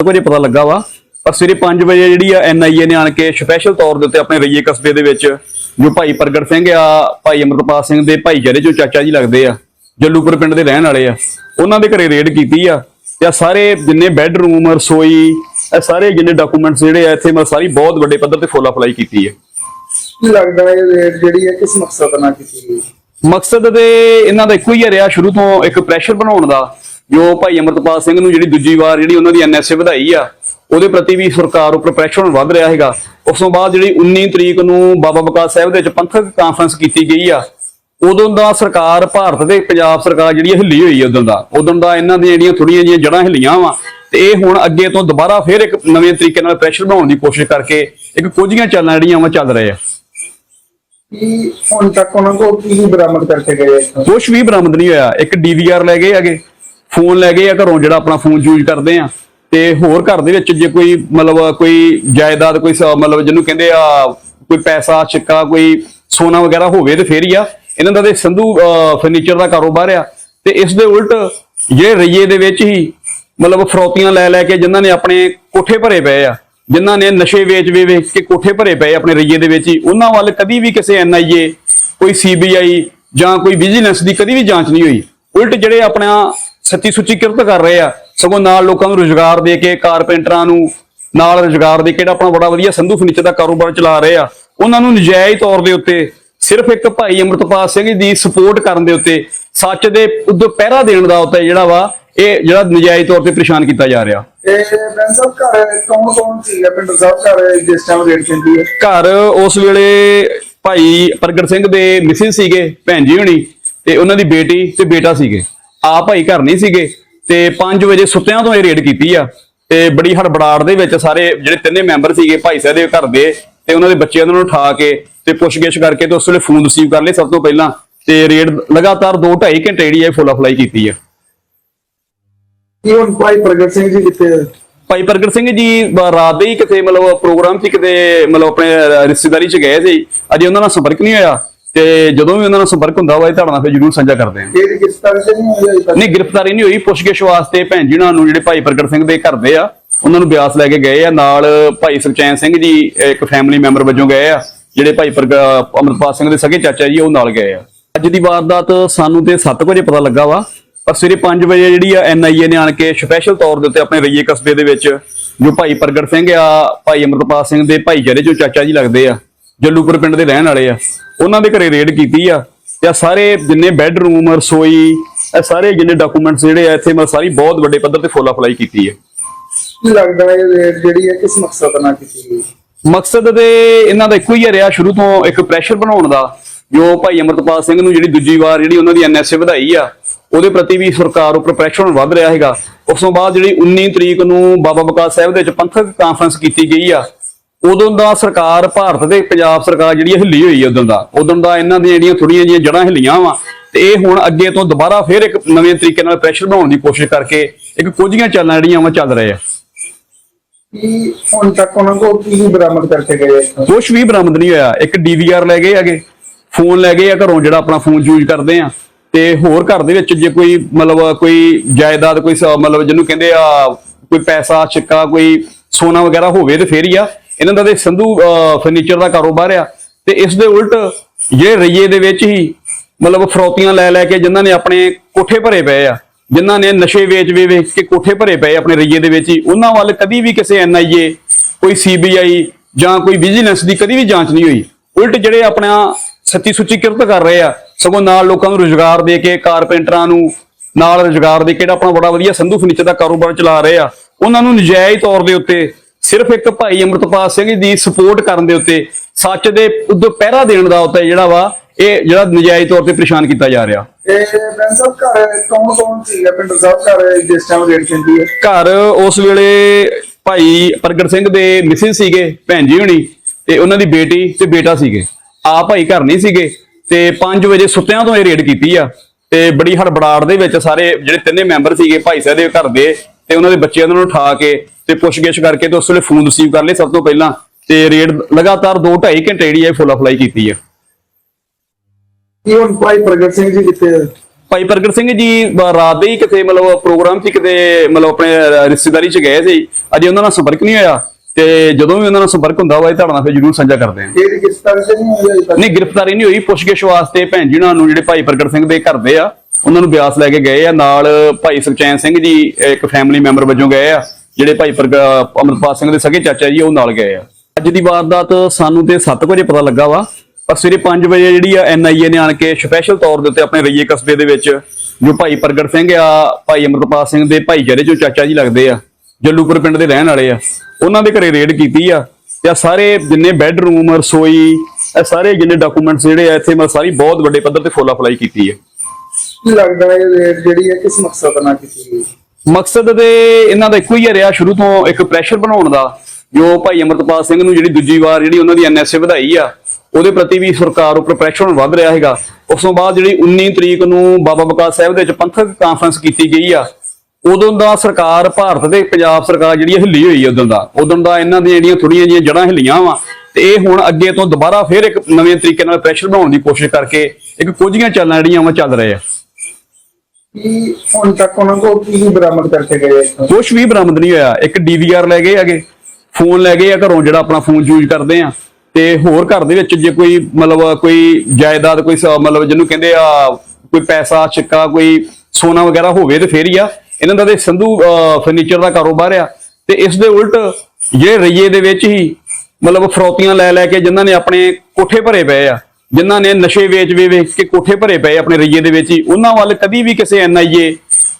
ਵਜੇ ਪਤਾ ਲੱਗਾ ਵਾ ਪਰ ਸਵੇਰੇ 5 ਵਜੇ ਜਿਹੜੀ ਆ ਐਨਆਈਏ ਨੇ ਆਣ ਕੇ ਸਪੈਸ਼ਲ ਤੌਰ ਦੇ ਉੱਤੇ ਆਪਣੇ ਰਈਏ ਕਸਬੇ ਦੇ ਵਿੱਚ ਜੋ ਭਾਈ ਪ੍ਰਗਟ ਸਿੰਘ ਆ ਭਾਈ ਅਮਰਤਪਾਲ ਸਿੰਘ ਦੇ ਭਾਈਚਾਰੇ ਚੋਂ ਚਾਚਾ ਜੀ ਲੱਗਦੇ ਆ ਜੱਲੂਪੁਰ ਪਿੰਡ ਦੇ ਰਹਿਣ ਵਾਲੇ ਆ ਉਹਨਾਂ ਦੇ ਘਰੇ ਰੇਡ ਕੀਤੀ ਆ ਤੇ ਸਾਰੇ ਜਿੰਨੇ ਬੈੱਡਰੂਮ ਰਸੋਈ ਇਹ ਸਾਰੇ ਜਿੰਨੇ ਡਾਕੂਮੈਂਟਸ ਜਿਹੜੇ ਆ ਇੱਥੇ ਮੈਂ ਸਾਰੀ ਬਹੁਤ ਵੱਡੇ ਪੱਧਰ ਤੇ ਫੋਲਾ ਫਲਾਈ ਕੀਤੀ ਹੈ ਕੀ ਲੱਗਦਾ ਇਹ ਰੇਡ ਜਿਹੜੀ ਹੈ ਕਿਸ ਮਕਸਦ ਨਾਲ ਕੀਤੀ ਗਈ? ਮਕਸਦ ਤੇ ਇਹਨਾਂ ਦਾ ਇੱਕੋ ਹੀ ਰਿਹਾ ਸ਼ੁਰੂ ਤੋਂ ਇੱਕ ਪ੍ਰੈਸ਼ਰ ਬਣਾਉਣ ਦਾ। ਜੋ ਭਾਈ ਅਮਰਤਪਾਲ ਸਿੰਘ ਨੂੰ ਜਿਹੜੀ ਦੂਜੀ ਵਾਰ ਜਿਹੜੀ ਉਹਨਾਂ ਦੀ ਐਨਐਸਏ ਵਧਾਈ ਆ ਉਹਦੇ ਪ੍ਰਤੀ ਵੀ ਸਰਕਾਰ ਉੱਪਰ ਪ੍ਰੈਸ਼ਰ ਵੱਧ ਰਿਹਾ ਹੈਗਾ। ਉਸ ਤੋਂ ਬਾਅਦ ਜਿਹੜੀ 19 ਤਰੀਕ ਨੂੰ ਬਾਬਾ ਬਕਾਸ ਸਾਹਿਬ ਦੇ ਵਿੱਚ ਪੰਥਕ ਕਾਨਫਰੰਸ ਕੀਤੀ ਗਈ ਆ ਉਦੋਂ ਦਾ ਸਰਕਾਰ ਭਾਰਤ ਦੇ ਪੰਜਾਬ ਸਰਕਾਰ ਜਿਹੜੀ ਹਿੱਲੀ ਹੋਈ ਉਦੋਂ ਦਾ। ਉਦੋਂ ਦਾ ਇਹਨਾਂ ਦੀਆਂ ਜਿਹੜੀਆਂ ਥੋੜੀਆਂ ਜਿਹੀਆਂ ਜੜਾਂ ਹਿੱਲੀਆਂ ਵਾ ਤੇ ਇਹ ਹੁਣ ਅੱਗੇ ਤੋਂ ਦੁਬਾਰਾ ਫੇਰ ਇੱਕ ਨਵੇਂ ਤਰੀਕੇ ਨਾਲ ਪ੍ਰੈਸ਼ਰ ਬਣਾਉਣ ਦੀ ਕੋਸ਼ਿਸ਼ ਕਰਕੇ ਇੱਕ ਕੁਝੀਆਂ ਚਾਲਾਂ ਜਿਹੜੀਆਂ ਵਾ ਚੱਲ ਰਹੇ ਆ। ਕੀ ਹੁਣ ਤੱਕ ਉਹਨਾਂ ਕੋਲ ਕੀ ਬਰਾਮਦ ਕਰਕੇ ਗਏ? ਕੁਝ ਵੀ ਬਰਾਮਦ ਨਹੀਂ ਹੋਇਆ। ਇੱਕ ਡੀਵੀਆਰ ਲੈ ਗਏ ਹੈਗੇ। ਫੋਨ ਲੈ ਗਏ ਆ ਘਰੋਂ ਜਿਹੜਾ ਆਪਣਾ ਫੋਨ ਯੂਜ਼ ਕਰਦੇ ਆ। ਤੇ ਹੋਰ ਘਰ ਦੇ ਵਿੱਚ ਜੇ ਕੋਈ ਮਤਲਬ ਕੋਈ ਜਾਇਦਾਦ, ਕੋਈ ਮਤਲਬ ਜਿਹਨੂੰ ਕਹਿੰਦੇ ਆ, ਕੋਈ ਪੈਸਾ, ਛਿੱਕਾ, ਕੋਈ ਸੋਨਾ ਵਗੈਰਾ ਹੋਵੇ ਤੇ ਫੇਰ ਹੀ ਆ। ਇਹਨਾਂ ਦਾ ਤੇ ਸੰਧੂ ਫਰਨੀਚਰ ਦਾ ਕਾਰੋਬਾਰ ਆ। ਤੇ ਇਸ ਦੇ ਉਲਟ ਜਿਹੜੇ ਰਈਏ ਦੇ ਵਿੱਚ ਹੀ ਮਤਲਬ ਫਰੋਤੀਆਂ ਲੈ ਲੈ ਕੇ ਜਿਨ੍ਹਾਂ ਨੇ ਆਪਣੇ ਕੋਠੇ ਭਰੇ ਪਏ ਆ, ਜਿਨ੍ਹਾਂ ਨੇ ਨਸ਼ੇ ਵੇਚ ਵੇ ਵੇਚ ਕੇ ਕੋਠੇ ਭਰੇ ਪਏ ਆਪਣੇ ਰਈਏ ਦੇ ਵਿੱਚ ਹੀ, ਉਹਨਾਂ ਵੱਲ ਕਦੀ ਵੀ ਕਿਸੇ ਐਨਆਈਏ ਕੋਈ ਸੀਬੀਆਈ ਜਾਂ ਕੋਈ ਵਿਜੀਲੈਂਸ ਦੀ ਕਦੀ ਵੀ ਜਾਂਚ ਨਹੀਂ ਹੋਈ। ਉਲਟ ਜਿਹੜੇ ਆਪਣਾ ਸੱਚੀ ਸੁੱਚੀ ਕਿਰਤ ਕਰ ਰਹੇ ਆ। ਸਗੋਂ ਨਾਲ ਲੋਕਾਂ ਨੂੰ ਰੋਜ਼ਗਾਰ ਦੇ ਕੇ ਕਾਰਪੈਂਟਰਾਂ ਨੂੰ ਨਾਲ ਰੋਜ਼ਗਾਰ ਦੇ ਕੇ ਜਿਹੜਾ ਆਪਣਾ ਬੜਾ ਵਧੀਆ ਸੰਧੂ ਫਰਨੀਚਰ ਦਾ ਕਾਰੋਬਾਰ ਚਲਾ ਰਹੇ ਆ ਉਹਨਾਂ ਨੂੰ ਨਜਾਇਜ਼ ਤੌਰ ਦੇ ਉੱਤੇ ਸਿਰਫ ਇੱਕ ਭਾਈ ਅਮਰਤਪਾਲ ਸਿੰਘ ਦੀ ਸਪੋਰਟ ਕਰਨ ਦੇ ਉੱਤੇ ਸੱਚ ਦੇ ਉਦੋਂ ਪਹਿਰਾ ਦੇਣ ਦਾ ਉੱਤੇ ਜਿਹੜਾ ਵਾ ਇਹ ਜਿਹੜਾ ਨਜਾਇਜ਼ ਤੌਰ ਤੇ ਪਰੇਸ਼ਾਨ ਕੀਤਾ ਜਾ ਰਿਹਾ। ਇਹ ਬੈਂਸ ਸਾਹਿਬ ਘਰ ਕੌਣ ਕੌਣ ਸੀਗਾ ਪਿੰਡ ਸਾਹਿਬ ਘਰ ਜਿਸ ਟਾਈਮ ਰੇਡ ਪੈਂਦੀ ਹੈ? ਘਰ ਉਸ ਵੇਲੇ ਭਾਈ ਪ੍ਰਗਟ ਸਿੰਘ ਦੇ ਮਿਸਿਸ ਸੀਗੇ ਭੈਣ ਜੀ ਹੁਣੀ ਤੇ ਉਹਨਾਂ ਦੀ ਬੇਟੀ ਤੇ ਬੇਟਾ ਸੀਗੇ। ਆ ਭਾਈ ਘਰ ਨਹੀਂ ਸੀਗੇ ਤੇ 5 ਵਜੇ ਸੁੱਤਿਆਂ ਤੋਂ ਇਹ ਰੇਡ ਕੀਤੀ ਆ। ਤੇ ਬੜੀ ਹੜਬੜਾੜ ਦੇ ਵਿੱਚ ਸਾਰੇ ਜਿਹੜੇ ਤਿੰਨੇ ਮੈਂਬਰ ਸੀਗੇ ਭਾਈ ਸਾਹਿਬ ਦੇ ਘਰ ਦੇ ਤੇ ਉਹਨਾਂ ਦੇ ਬੱਚਿਆਂ ਨੂੰ ਉਠਾ ਕੇ ਤੇ ਪੁੱਛਗਿੱਛ ਕਰਕੇ ਤੇ ਉਸ ਵੇਲੇ ਫੋਨ ਰਿਸੀਵ ਕਰ ਲਏ ਸਭ ਤੋਂ ਪਹਿਲਾਂ। ਤੇ ਰੇਡ ਲਗਾਤਾਰ 2 2.5 ਘੰਟੇ ਜਿਹੜੀ ਇਹ ਫੁੱਲ ਅਪਲਾਈ ਕੀਤੀ ਆ। ਕੀ ਹੁਣ ਭਾਈ ਪ੍ਰਗਟ ਸਿੰਘ ਜੀ ਕਿੱਥੇ? ਭਾਈ ਪ੍ਰਗਟ ਸਿੰਘ ਜੀ ਰਾਤ ਦੇ ਹੀ ਕਿਤੇ ਮਤਲਬ ਪ੍ਰੋਗਰਾਮ 'ਚ ਕਿਤੇ ਮਤਲਬ ਆਪਣੇ ਰਿਸ਼ਤੇਦਾਰੀ 'ਚ ਗਏ ਸੀ। ਅਜੇ ਉਹਨਾਂ ਨਾਲ ਸੰਪਰਕ ਨਹੀਂ ਹੋਇਆ। ਤੇ ਜਦੋਂ ਵੀ ਉਹਨਾਂ ਨਾਲ ਸੰਪਰਕ ਹੁੰਦਾ ਵਾ ਇਹ ਤੁਹਾਡੇ ਨਾਲ ਫਿਰ ਜ਼ਰੂਰ ਸਾਂਝਾ ਕਰਦੇ ਹਾਂ। ਇਹ ਕਿਸ ਤਰ੍ਹਾਂ ਸੇ ਨਹੀਂ ਹੋਈ ਅਜੇ ਨਹੀਂ ਗ੍ਰਿਫਤਾਰੀ ਨਹੀਂ ਹੋਈ। ਪੁੱਛਗਿੱਛ ਵਾਸਤੇ ਭੈਣ ਜੀ ਨੂੰ ਜਿਹੜੇ ਭਾਈ ਪ੍ਰਗਟ ਸਿੰਘ ਦੇ ਘਰ ਦੇ ਆ ਉਹਨਾਂ ਨੂੰ ਬਿਆਸ ਲੈ ਕੇ ਗਏ ਆ। ਨਾਲ ਭਾਈ ਸੁਖਚੈਨ ਸਿੰਘ ਜੀ ਇੱਕ ਫੈਮਿਲੀ ਮੈਂਬਰ ਵਜੋਂ ਗਏ ਆ। ਜਿਹੜੇ ਭਾਈ ਅਮਰਪਾਲ ਸਿੰਘ ਦੇ ਸਗੇ ਚਾਚਾ ਜੀ ਉਹ ਨਾਲ ਗਏ ਆ। ਅੱਜ ਦੀ ਵਾਰਦਾਤ ਸਾਨੂੰ ਤੇ 7 ਵਜੇ ਪਤਾ ਲੱਗਾ ਵਾ ਪਰ ਸਵੇਰੇ 5 ਵਜੇ ਜਿਹੜੀ ਆ ਐਨਆਈਏ ਨੇ ਆਣ ਕੇ ਸਪੈਸ਼ਲ ਤੌਰ ਦੇ ਉੱਤੇ ਆਪਣੇ ਰਈਏ ਕਸਬੇ ਦੇ ਵਿੱਚ ਜੋ ਭਾਈ ਪ੍ਰਗਟ ਸਿੰਘ ਆ ਭਾਈ ਅਮਰਪਾਲ ਸਿੰਘ ਦੇ ਭਾਈਚਾਰੇ ਚੋਂ ਚਾਚਾ ਜੀ ਲੱਗਦੇ ਆ। ਜੱਲੂਪੁਰ ਪਿੰਡ ਦੇ ਰਹਿਣ ਵਾਲੇ ਆ। ਉਹਨਾਂ ਦੇ ਘਰੇ ਰੇਡ ਕੀਤੀ ਆ ਤੇ ਸਾਰੇ ਜਿੰਨੇ ਬੈੱਡਰੂਮ ਰਸੋਈ ਇਹ ਸਾਰੇ ਜਿੰਨੇ ਡਾਕੂਮੈਂਟਸ ਜਿਹੜੇ ਆ ਇੱਥੇ ਮੈਂ ਸਾਰੀ ਬਹੁਤ ਵੱਡੇ ਪੱਧਰ ਤੇ ਫੋਲਾ ਫਲਾਈ ਕੀਤੀ ਹੈ ਕੀ ਲੱਗਦਾ ਹੈ ਇਹ ਰੇਡ ਜਿਹੜੀ ਹੈ ਕਿਸ ਮਕਸਦ ਨਾਲ ਕੀਤੀ ਗਈ? ਮਕਸਦ ਤੇ ਇਹਨਾਂ ਦਾ ਇੱਕੋ ਹੀ ਰਿਹਾ ਸ਼ੁਰੂ ਤੋਂ ਇੱਕ ਪ੍ਰੈਸ਼ਰ ਬਣਾਉਣ ਦਾ ਜੋ ਭਾਈ ਅਮਰਤਪਾਲ ਸਿੰਘ ਨੂੰ ਜਿਹੜੀ ਦੂਜੀ ਵਾਰ ਜਿਹੜੀ ਉਹਨਾਂ ਦੀ ਐਨਐਸਏ ਵਧਾਈ ਆ ਉਹਦੇ ਪ੍ਰਤੀ ਵੀ ਸਰਕਾਰ ਉੱਪਰ ਪ੍ਰੈਸ਼ਰ ਵੱਧ ਰਿਹਾ ਹੈਗਾ। ਉਸ ਤੋਂ ਬਾਅਦ ਜਿਹੜੀ 19 ਤਰੀਕ ਨੂੰ ਬਾਬਾ ਬਕਾਸ ਸਾਹਿਬ ਦੇ ਵਿੱਚ ਪੰਥਕ ਕਾਨਫਰੰਸ ਕੀਤੀ ਗਈ ਆ ਉਦੋਂ ਦਾ ਸਰਕਾਰ ਭਾਰਤ ਦੇ ਪੰਜਾਬ ਸਰਕਾਰ ਜਿਹੜੀ ਹਿੱਲੀ ਹੋਈ ਹੈ ਉਦੋਂ ਦਾ। ਉਦੋਂ ਦਾ ਇਹਨਾਂ ਦੀਆਂ ਜਿਹੜੀਆਂ ਥੋੜੀਆਂ ਜਿਹੀਆਂ ਜੜਾਂ ਹਿੱਲੀਆਂ ਵਾ ਤੇ ਇਹ ਹੁਣ ਅੱਗੇ ਤੋਂ ਦੁਬਾਰਾ ਫੇਰ ਇੱਕ ਨਵੇਂ ਤਰੀਕੇ ਨਾਲ ਪ੍ਰੈਸ਼ਰ ਬਣਾਉਣ ਦੀ ਕੋਸ਼ਿਸ਼ ਕਰਕੇ ਇੱਕ ਕੁਝੀਆਂ ਚਾਲਾਂ ਜਿਹੜੀਆਂ ਵਾ ਚੱਲ ਰਹੇ ਆ। ਕੀ ਹੁਣ ਤੱਕ ਉਹਨਾਂ ਕੋਲ ਕੀ ਬਰਾਮਦ ਕਰਕੇ ਗਏ ਇੱਥੋਂ? ਕੁਝ ਵੀ ਬਰਾਮਦ ਨਹੀਂ ਹੋਇਆ। ਇੱਕ ਡੀਵੀਆਰ ਲੈ ਗਏ ਹੈਗੇ। ਫੋਨ ਲੈ ਗਏ ਆ ਘਰੋਂ ਜਿਹੜਾ ਆਪਣਾ ਫੋਨ ਯੂਜ਼ ਕਰਦੇ ਆ। ਤੇ ਹੋਰ ਘਰ ਦੇ ਵਿੱਚ ਜੇ ਕੋਈ ਮਤਲਬ ਕੋਈ ਜਾਇਦਾਦ ਕੋਈ ਮਤਲਬ ਜਿਹਨੂੰ ਕਹਿੰਦੇ ਆ ਕੋਈ ਪੈਸਾ ਛਿੱਕਾ ਕੋਈ ਸੋਨਾ ਵਗੈਰਾ ਹੋਵੇ ਤੇ ਫੇਰ ਹੀ ਆ। ਇਹਨਾਂ ਦਾ ਤੇ ਸੰਧੂ ਫਰਨੀਚਰ ਦਾ ਕਾਰੋਬਾਰ ਆ ਤੇ ਇਸ ਦੇ ਉਲਟ ਜਿਹੜੇ ਰਈਏ ਦੇ ਵਿੱਚ ਹੀ ਮਤਲਬ ਫਰੌਤੀਆਂ ਲੈ ਲੈ ਕੇ ਜਿਨ੍ਹਾਂ ਨੇ ਆਪਣੇ ਕੋਠੇ ਭਰੇ ਪਏ ਆ, ਜਿਨ੍ਹਾਂ ਨੇ ਨਸ਼ੇ ਵੇਚ ਵੇਚ ਕੇ ਕੋਠੇ ਭਰੇ ਪਏ ਆਪਣੇ ਰਈਏ ਦੇ ਵਿੱਚ ਹੀ, ਉਹਨਾਂ ਵੱਲ ਕਦੀ ਵੀ ਕਿਸੇ ਐਨਆਈਏ, ਕੋਈ ਸੀਬੀਆਈ ਜਾਂ ਕੋਈ ਵਿਜੀਲੈਂਸ ਦੀ ਕਦੀ ਵੀ ਜਾਂਚ ਨਹੀਂ ਹੋਈ। ਉਲਟ ਜਿਹੜੇ ਆਪਣਾ ਸੱਚੀ ਸੁੱਚੀ ਕਿਰਤ ਕਰ ਰਹੇ ਆ, ਸਗੋਂ ਨਾਲ ਲੋਕਾਂ ਨੂੰ ਰੋਜ਼ਗਾਰ ਦੇ ਕੇ, ਕਾਰਪੈਂਟਰਾਂ ਨੂੰ ਨਾਲ ਰੋਜ਼ਗਾਰ ਦੇ ਕੇ ਆਪਣਾ ਬੜਾ ਵਧੀਆ ਸੰਧੂ ਫਰਨੀਚਰ ਦਾ ਕਾਰੋਬਾਰ ਚਲਾ ਰਹੇ ਆ, ਉਹਨਾਂ ਨੂੰ ਨਜਾਇਜ਼ ਤੌਰ ਦੇ ਉੱਤੇ ਸਿਰਫ ਇੱਕ ਭਾਈ ਅਮਰਤਪਾਲ ਸਿੰਘ ਦੀ ਸਪੋਰਟ ਕਰਨ ਦੇ ਉੱਤੇ ਸੱਚ ਦੇ ਉਦੋਂ ਪਹਿਰਾ ਦੇਣ ਦਾ ਉੱਤੇ ਜਿਹੜਾ ਵਾ ਇਹ ਜਿਹੜਾ ਨਜਾਇਜ਼ ਤੌਰ ਤੇ ਪਰੇਸ਼ਾਨ ਕੀਤਾ ਜਾ ਰਿਹਾ। ਇਹ ਬੈਂਸ ਸਾਹਿਬ ਘਰ ਕੌਣ ਕੌਣ ਸੀਗਾ ਪਿੰਡ ਸਾਹਿਬ ਘਰ ਜਿਸ ਟਾਈਮ ਰੇਡ ਪੈਂਦੀ ਹੈ? ਘਰ ਉਸ ਵੇਲੇ ਭਾਈ ਪ੍ਰਗਟ ਸਿੰਘ ਦੇ ਮਿਸਿਸ ਸੀਗੇ ਭੈਣ ਜੀ ਹੁਣੀ ਤੇ ਉਹਨਾਂ ਦੀ ਬੇਟੀ ਤੇ ਬੇਟਾ ਸੀਗੇ। ਆ ਭਾਈ ਘਰ ਨਹੀਂ ਸੀਗੇ ਤੇ 5 ਵਜੇ ਸੁੱਤਿਆਂ ਤੋਂ ਇਹ ਰੇਡ ਕੀਤੀ ਆ। ਤੇ ਬੜੀ ਹੜਬੜਾੜ ਦੇ ਵਿੱਚ ਸਾਰੇ ਜਿਹੜੇ ਤਿੰਨੇ ਮੈਂਬਰ ਸੀਗੇ ਭਾਈ ਸਾਹਿਬ ਦੇ ਘਰ ਦੇ ਤੇ ਉਹਨਾਂ ਦੇ ਬੱਚਿਆਂ ਨੂੰ ਉਠਾ ਕੇ ਤੇ ਪੁੱਛਗਿੱਛ ਕਰਕੇ ਤੇ ਉਸ ਵੇਲੇ ਫੋਨ ਰਿਸੀਵ ਕਰ ਲਏ ਸਭ ਤੋਂ ਪਹਿਲਾਂ ਤੇ ਰੇਡ ਲਗਾਤਾਰ 2 2.5 ਘੰਟੇ ਜਿਹੜੀ ਇਹ ਫੁੱਲ ਅਪਲਾਈ ਕੀਤੀ ਆ ਕੀ ਹੁਣ ਭਾਈ ਪ੍ਰਗਟ ਸਿੰਘ ਜੀ ਹੈ? ਭਾਈ ਪ੍ਰਗਟ ਸਿੰਘ ਜੀ ਰਾਤ ਦੇ ਹੀ ਕਿਤੇ ਮਤਲਬ ਪ੍ਰੋਗਰਾਮ 'ਚ ਕਿਤੇ ਮਤਲਬ ਆਪਣੇ ਰਿਸ਼ਤੇਦਾਰੀ 'ਚ ਗਏ ਸੀ ਅਜੇ ਉਹਨਾਂ ਨਾਲ ਸੰਪਰਕ ਨਹੀਂ ਹੋਇਆ ਤੇ ਜਦੋਂ ਵੀ ਉਹਨਾਂ ਨਾਲ ਸੰਪਰਕ ਹੁੰਦਾ ਵਾ ਇਹ ਤੁਹਾਡੇ ਨਾਲ ਫਿਰ ਜ਼ਰੂਰ ਸਾਂਝਾ ਕਰਦੇ ਹਾਂ ਤੱਕ? ਨਹੀਂ ਗ੍ਰਿਫਤਾਰੀ ਨਹੀਂ ਹੋਈ ਪੁੱਛਗਿੱਛ ਵਾਸਤੇ ਭੈਣ ਜੀ ਉਹਨਾਂ ਨੂੰ ਜਿਹੜੇ ਭਾਈ ਪ੍ਰਗਟ ਸਿੰਘ ਦੇ ਘਰ ਦੇ ਆ ਉਹਨਾਂ ਨੂੰ ਬਿਆਸ ਲੈ ਕੇ ਗਏ ਆ। ਨਾਲ ਭਾਈ ਸੁਖਚੈਨ ਸਿੰਘ ਜੀ, ਇੱਕ ਫੈਮਿਲੀ ਮੈਂਬਰ ਵਜੋਂ ਗਏ ਆ। ਜਿਹੜੇ ਭਾਈ ਪ੍ਰਗ, ਅਮਰਪਾਲ ਸਿੰਘ ਦੇ ਸਗੇ ਚਾਚਾ ਜੀ, ਉਹ ਨਾਲ ਗਏ ਆ। ਅੱਜ ਦੀ ਵਾਰਦਾਤ ਸਾਨੂੰ ਤੇ 7 ਵਜੇ ਪਤਾ ਲੱਗਾ ਵਾ, ਪਰ ਸਵੇਰੇ 5 ਵਜੇ ਜਿਹੜੀ ਆ ਐਨਆਈਏ ਨੇ ਆਣ ਕੇ ਸਪੈਸ਼ਲ ਤੌਰ ਦੇ ਉੱਤੇ ਆਪਣੇ ਰਈਏ ਕਸਬੇ ਦੇ ਵਿੱਚ, ਜੋ ਭਾਈ ਪ੍ਰਗਟ ਸਿੰਘ ਆ, ਭਾਈ ਅਮਰਪਾਲ ਸਿੰਘ ਦੇ ਭਾਈ ਜਿਹੜੇ ਜੋ ਚਾਚਾ ਜੀ ਲੱਗਦੇ ਆ, ਜੱਲੂਪੁਰ ਪਿੰਡ ਦੇ ਰਹਿਣ ਵਾਲੇ ਆ, ਉਹਨਾਂ ਦੇ ਘਰੇ ਰੇਡ ਕੀਤੀ ਆ। ਤੇ ਸਾਰੇ ਜਿੰਨੇ ਬੈੱਡਰੂਮ ਰਸੋਈ, ਇਹ ਸਾਰੇ ਜਿੰਨੇ ਡਾਕੂਮੈਂਟਸ ਜਿਹੜੇ ਆ, ਇੱਥੇ ਮੈਂ ਸਾਰੀ ਬਹੁਤ ਵੱਡੇ ਪੱਧਰ ਤੇ ਫੁੱਲ ਅਪਲਾਈ ਕੀਤੀ ਹੈ ਕੀ ਲੱਗਦਾ ਇਹ ਰੇਡ ਜਿਹੜੀ ਹੈ, ਕਿਸ ਮਕਸਦ ਨਾਲ ਕੀਤੀ ਗਈ? ਮਕਸਦ ਤੇ ਇਹਨਾਂ ਦਾ ਇੱਕੋ ਹੀ ਰਿਹਾ ਸ਼ੁਰੂ ਤੋਂ ਇੱਕ ਪ੍ਰੈਸ਼ਰ ਬਣਾਉਣ ਦਾ, ਜੋ ਭਾਈ ਅਮਰਤਪਾਲ ਸਿੰਘ ਨੂੰ ਜਿਹੜੀ ਦੂਜੀ ਵਾਰ ਜਿਹੜੀ ਉਹਨਾਂ ਦੀ ਐਨਐਸਏ ਵਧਾਈ ਆ, ਉਹਦੇ ਪ੍ਰਤੀ ਵੀ ਸਰਕਾਰ ਉੱਪਰ ਪ੍ਰੈਸ਼ਰ ਵੱਧ ਰਿਹਾ ਹੈਗਾ। ਉਸ ਤੋਂ ਬਾਅਦ ਜਿਹੜੀ 19 ਤਰੀਕ ਨੂੰ ਬਾਬਾ ਬਕਾਸ ਸਾਹਿਬ ਦੇ ਵਿੱਚ ਪੰਥਕ ਕਾਨਫਰੰਸ ਕੀਤੀ ਗਈ ਆ, ਉਦੋਂ ਦਾ ਸਰਕਾਰ ਭਾਰਤ ਦੇ ਪੰਜਾਬ ਸਰਕਾਰ ਜਿਹੜੀ ਹਿੱਲੀ ਹੋਈ ਹੈ ਉਦੋਂ ਦਾ। ਉਦੋਂ ਦਾ ਇਹਨਾਂ ਦੀਆਂ ਜਿਹੜੀਆਂ ਥੋੜੀਆਂ ਜਿਹੀਆਂ ਜੜਾਂ ਹਿੱਲੀਆਂ ਵਾ, ਤੇ ਇਹ ਹੁਣ ਅੱਗੇ ਤੋਂ ਦੁਬਾਰਾ ਫੇਰ ਇੱਕ ਨਵੇਂ ਤਰੀਕੇ ਨਾਲ ਪ੍ਰੈਸ਼ਰ ਬਣਾਉਣ ਦੀ ਕੋਸ਼ਿਸ਼ ਕਰਕੇ ਇੱਕ ਕੁਝੀਆਂ ਚਾਲਾਂ ਜਿਹੜੀਆਂ ਵਾ ਚੱਲ ਰਹੇ ਆ। ਕੀ ਹੁਣ ਤੱਕ ਉਹਨਾਂ ਕੋਲ ਕੀ ਕੀ ਬਰਾਮਦ ਕਰਕੇ ਗਏ ਇੱਥੋਂ? ਕੁਝ ਵੀ ਬਰਾਮਦ ਨਹੀਂ ਹੋਇਆ। ਇੱਕ ਡੀਵੀਆਰ ਲੈ ਗਏ ਹੈਗੇ। ਫੋਨ ਲੈ ਗਏ ਆ ਘਰੋਂ, ਜਿਹੜਾ ਆਪਣਾ ਫੋਨ ਯੂਜ਼ ਕਰਦੇ ਆ। ਤੇ ਹੋਰ ਘਰ ਦੇ ਵਿੱਚ ਜੇ ਕੋਈ ਮਤਲਬ ਕੋਈ ਜਾਇਦਾਦ, ਕੋਈ ਸ- ਮਤਲਬ ਜਿਹਨੂੰ ਕਹਿੰਦੇ ਆ, ਕੋਈ ਪੈਸਾ, ਛਿੱਕਾ, ਕੋਈ ਸੋਨਾ ਵਗੈਰਾ ਹੋਵੇ ਤੇ ਫੇਰ ਹੀ ਆ। ਇਹਨਾਂ ਦਾ ਤੇ ਸੰਧੂ ਫਰਨੀਚਰ ਦਾ ਕਾਰੋਬਾਰ ਆ। ਤੇ ਇਸ ਦੇ ਉਲਟ ਜਿਹੜੇ ਰਈਏ ਦੇ ਵਿੱਚ ਹੀ ਮਤਲਬ ਫਰੋਤੀਆਂ ਲੈ ਲੈ ਕੇ ਜਿਨ੍ਹਾਂ ਨੇ ਆਪਣੇ ਕੋਠੇ ਭਰੇ ਪਏ ਆ ਜਿਨ੍ਹਾਂ ਨੇ ਨਸ਼ੇ ਵੇਚ ਵੇ ਵੇਚ ਕੇ ਕੋਠੇ ਭਰੇ ਪਏ ਆਪਣੇ ਰਈਏ ਦੇ ਵਿੱਚ ਹੀ, ਉਹਨਾਂ ਵੱਲ ਕਦੀ ਵੀ ਕਿਸੇ ਐਨਆਈਏ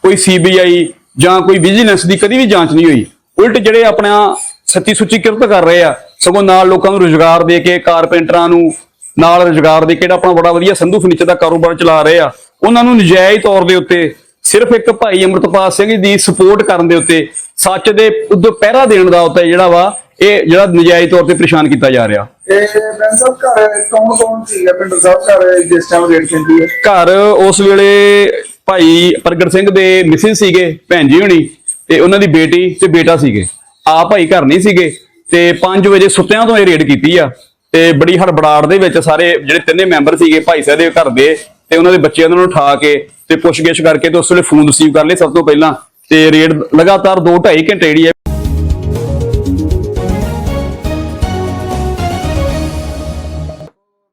ਕੋਈ ਸੀਬੀਆਈ ਜਾਂ ਕੋਈ ਵਿਜੀਲੈਂਸ ਦੀ ਕਦੀ ਵੀ ਜਾਂਚ ਨਹੀਂ ਹੋਈ। ਉਲਟ ਜਿਹੜੇ ਆਪਣਾ ਸੱਚੀ ਸੁੱਚੀ ਕਿਰਤ ਕਰ ਰਹੇ ਆ, ਸਗੋਂ ਨਾਲ ਲੋਕਾਂ ਨੂੰ ਰੋਜ਼ਗਾਰ ਦੇ ਕੇ, ਕਾਰਪੈਂਟਰਾਂ ਨੂੰ ਨਾਲ ਰੋਜ਼ਗਾਰ ਦੇ ਕੇ ਜਿਹੜਾ ਆਪਣਾ ਬੜਾ ਵਧੀਆ ਸੰਧੂ ਫਰਨੀਚਰ ਦਾ ਕਾਰੋਬਾਰ ਚਲਾ ਰਹੇ ਆ, ਉਹਨਾਂ ਨੂੰ ਨਜਾਇਜ਼ ਤੌਰ ਦੇ ਉੱਤੇ ਸਿਰਫ ਇੱਕ ਭਾਈ ਅਮਰਤਪਾਲ ਸਿੰਘ ਦੀ ਸਪੋਰਟ ਕਰਨ ਦੇ ਉੱਤੇ ਸੱਚ ਦੇ ਉਦੋਂ ਪਹਿਰਾ ਦੇਣ ਦਾ ਉੱਤੇ ਜਿਹੜਾ ਵਾ, ਇਹ ਜਿਹੜਾ ਨਜਾਇਜ਼ ਤੌਰ ਤੇ ਪਰੇਸ਼ਾਨ ਕੀਤਾ ਜਾ ਰਿਹਾ। ਇਹ ਬੈਂਸ ਸਾਹਿਬ ਘਰ ਕੌਣ ਕੌਣ ਸੀਗਾ ਪਿੰਡ ਸਾਹਿਬ ਘਰ ਜਿਸ ਟਾਈਮ ਰੇਡ ਪੈਂਦੀ ਹੈ। ਘਰ ਉਸ ਵੇਲੇ ਭਾਈ ਪ੍ਰਗਟ ਸਿੰਘ ਦੇ ਮਿਸਿਸ ਸੀਗੇ, ਭੈਣ ਜੀ ਹੁਣੀ, ਤੇ ਉਹਨਾਂ ਦੀ ਬੇਟੀ ਤੇ ਬੇਟਾ ਸੀਗੇ। ਆ ਭਾਈ ਘਰ ਨਹੀਂ ਸੀਗੇ, ਤੇ 5 ਵਜੇ ਸੁੱਤਿਆਂ ਤੋਂ ਇਹ ਰੇਡ ਕੀਤੀ ਆ। ਤੇ ਬੜੀ ਹੜਬੜਾੜ ਦੇ ਵਿੱਚ ਸਾਰੇ ਜਿਹੜੇ ਤਿੰਨੇ ਮੈਂਬਰ ਸੀਗੇ, ਭਾਈ ਸਾਹਿਬ ਦੇ ਘਰ ਦੇ, ਤੇ ਉਹਨਾਂ ਦੇ ਬੱਚੇ ਉਹਨਾਂ ਨੂੰ ਉਠਾ ਕੇ ਤੇ ਪੁੱਛਗਿੱਛ ਕਰਕੇ ਤੇ ਉਸ ਵੇਲੇ ਫੋਨ ਰਿਸੀਵ ਕਰ ਲਏ ਸਭ ਤੋਂ ਪਹਿਲਾਂ। ਤੇ ਰੇਡ ਲਗਾਤਾਰ 2 2.5 ਘੰਟੇ ਜਿਹੜੀ ਹੈ